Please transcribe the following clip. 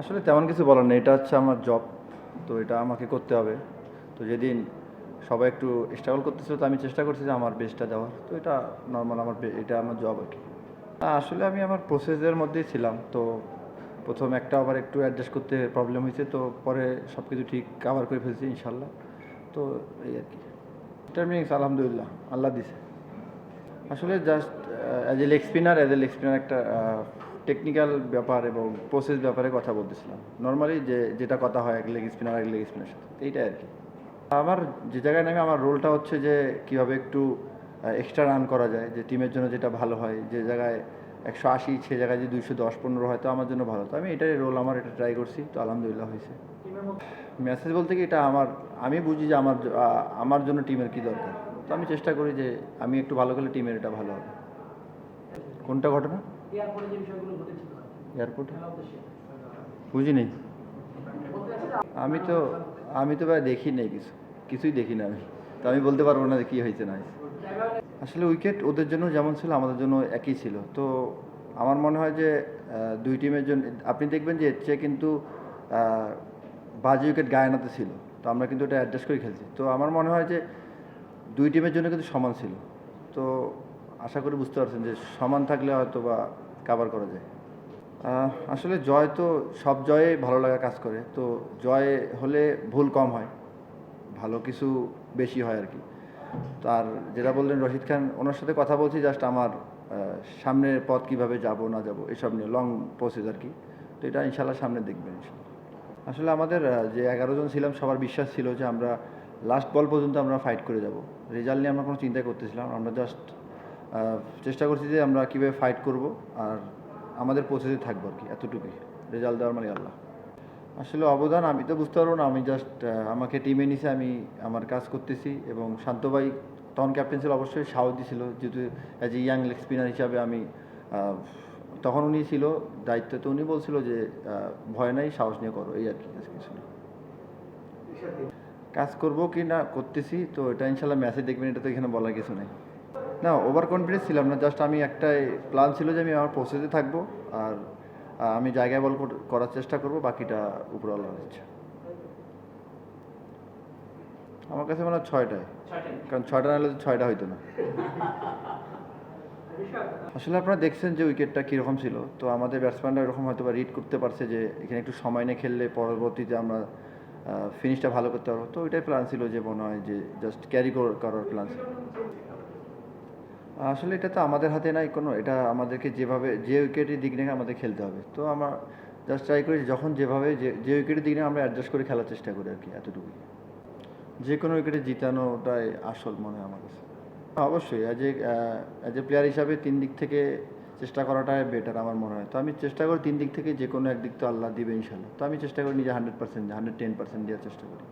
আসলে তেমন কিছু বলার নেই। এটা হচ্ছে আমার জব তো এটা আমাকে করতে হবে। তো যেদিন সবাই একটু স্ট্রাগল করতেছিল, তো আমি চেষ্টা করছি যে আমার বেস্টটা দেওয়ার। তো এটা নর্মাল আমার এটা আমার জব আর কি। আসলে আমি আমার প্রসেসের মধ্যেই ছিলাম। তো প্রথম একটা আবার একটু অ্যাডজাস্ট করতে প্রবলেম হয়েছে, তো পরে সব কিছু ঠিক কাভার করে ফেলছি ইনশাল্লাহ। তো এই আর কি। টার্মিংস আলহামদুলিল্লাহ, আল্লাহ দিছে। আসলে just as a leg spinner as a leg spinner একটা টেকনিক্যাল ব্যাপার এবং প্রসেস ব্যাপারে কথা বলতেছিলাম। নর্মালি যে, যেটা কথা হয় এক লেগ স্পিনার এক লেগ স্পিনার সাথে, এইটাই আর কি। আমার যে জায়গায় নামে আমার রোলটা হচ্ছে যে, কীভাবে একটু এক্সট্রা রান করা যায়, যে টিমের জন্য যেটা ভালো হয়, যে জায়গায় একশো আশি, সে জায়গায় যে দুইশো দশ, পনেরো হয়, তো আমার জন্য ভালো। তো আমি এটাই রোল আমার এটা ট্রাই করছি, তো আলহামদুলিল্লাহ হয়েছে। মেসেজ বলতে কি, এটা আমার, আমি বুঝি যে আমার আমার জন্য টিমের কী দরকার। তো আমি চেষ্টা করি যে, আমি একটু ভালো করলে টিমের এটা ভালো হবে। কোনটা ঘটনা? এয়ারপোর্টে যে বিষয়গুলো ঘটেছিল এয়ারপোর্টে? বুঝি নেই আমি তো আমি তো ভাই দেখি নেই কিছু কিছুই দেখি না আমি। তো আমি বলতে পারব না যে কী হয়েছে না আসলে উইকেট ওদের জন্য যেমন ছিল আমাদের জন্য একই ছিল। তো আমার মনে হয় যে দুই টিমের জন্য আপনি দেখবেন যে এর চেয়ে কিন্তু বাজে উইকেট গায়ানাতে ছিল। তো আমরা কিন্তু এটা অ্যাডজাস্ট করে খেলছি। তো আমার মনে হয় যে দুই টিমের জন্য কিন্তু সমান ছিল। তো আশা করি বুঝতে পারছেন যে সমান থাকলে হয়তো বা কাভার করা যায়। আসলে জয় তো সব জয়ে ভালো লাগা কাজ করে, তো জয় হলে ভুল কম হয়, ভালো কিছু বেশি হয় আর কি। তো আর যেটা বললেন রশিদ খান, ওনার সাথে কথা বলছি জাস্ট আমার সামনের পথ কীভাবে যাব, না যাব, এসব নিয়ে লং প্রসেস আর কি। তো এটা ইনশাল্লাহ সামনে দেখবেন আসলে আমাদের যে এগারো জন ছিলাম, সবার বিশ্বাস ছিল যে আমরা লাস্ট বল পর্যন্ত আমরা ফাইট করে যাব। রেজাল্ট নিয়ে আমরা কোনো চিন্তাই করতেছিলাম। আমরা জাস্ট চেষ্টা করছি যে আমরা কীভাবে ফাইট করব আর আমাদের প্রসেসে থাকব আর কি, এতটুকুই। রেজাল্ট দেওয়ার মানে আল্লাহ। আসলে অবদান, আমি তো বুঝতে পারব না, আমি জাস্ট আমাকে টিমে নিছে, আমি আমার কাজ করতেছি এবং শান্ত ভাই, তখন ক্যাপ্টেন ছিল, অবশ্যই সাহস দিছিল, যেহেতু as a young leg spinner হিসাবে আমি তখন উনি ছিল, দায়িত্ব তো উনি বলছিল যে ভয় নাই, সাহস নিয়ে করো, এই আর কি কাজ করব কি না, করতেছি, তো এটা ইনশাল্লাহ ম্যাচে দেখবেন, এটা তো এখানে বলার কিছু নেই। না ওভার কনফিডেন্স ছিলাম না জাস্ট আমি একটাই প্ল্যান ছিল যে আমি আমার প্রসেসে থাকব আর আমি জায়গায় বল করার চেষ্টা করব বাকিটা উপরওয়ালা ইচ্ছা আমার কাছে মনে হয় ছয়টায় কারণ ছয়টা না হলে ছয়টা হইতো না। আসলে আপনারা দেখছেন যে উইকেটটা কীরকম ছিল। তো আমাদের ব্যাটসম্যানরা এরকম হয়তো বা রিড করতে পারছে যে এখানে একটু সময় নিয়ে খেললে পরবর্তীতে আমরা ফিনিশটা ভালো করতে পারব। তো ওইটাই প্ল্যান ছিল যে মনে হয় যে জাস্ট ক্যারি করার প্ল্যান ছিল। আসলে এটা তো আমাদের হাতে নাই, কোনো, এটা আমাদেরকে যেভাবে, যে উইকেটের দিক নিয়ে আমাদের খেলতে হবে। তো আমরা জাস্ট ট্রাই করি যখন যেভাবে, যে যে উইকেটের দিক নিয়ে আমরা অ্যাডজাস্ট করে খেলার চেষ্টা করি আর কি, এতটুকুই। যে কোনো উইকেটে জিতানোটাই আসল মনে হয় আমার কাছে। অবশ্যই as a as a player হিসাবে তিন দিক থেকে চেষ্টা করাটাই বেটার আমার মনে হয়। তো আমি চেষ্টা করি তিন দিক থেকে যে কোনো একদিক তো আল্লাহ দিবে ইনশাল্লাহ তো আমি চেষ্টা করি নিজে hundred percent hundred ten percent দেওয়ার চেষ্টা করি।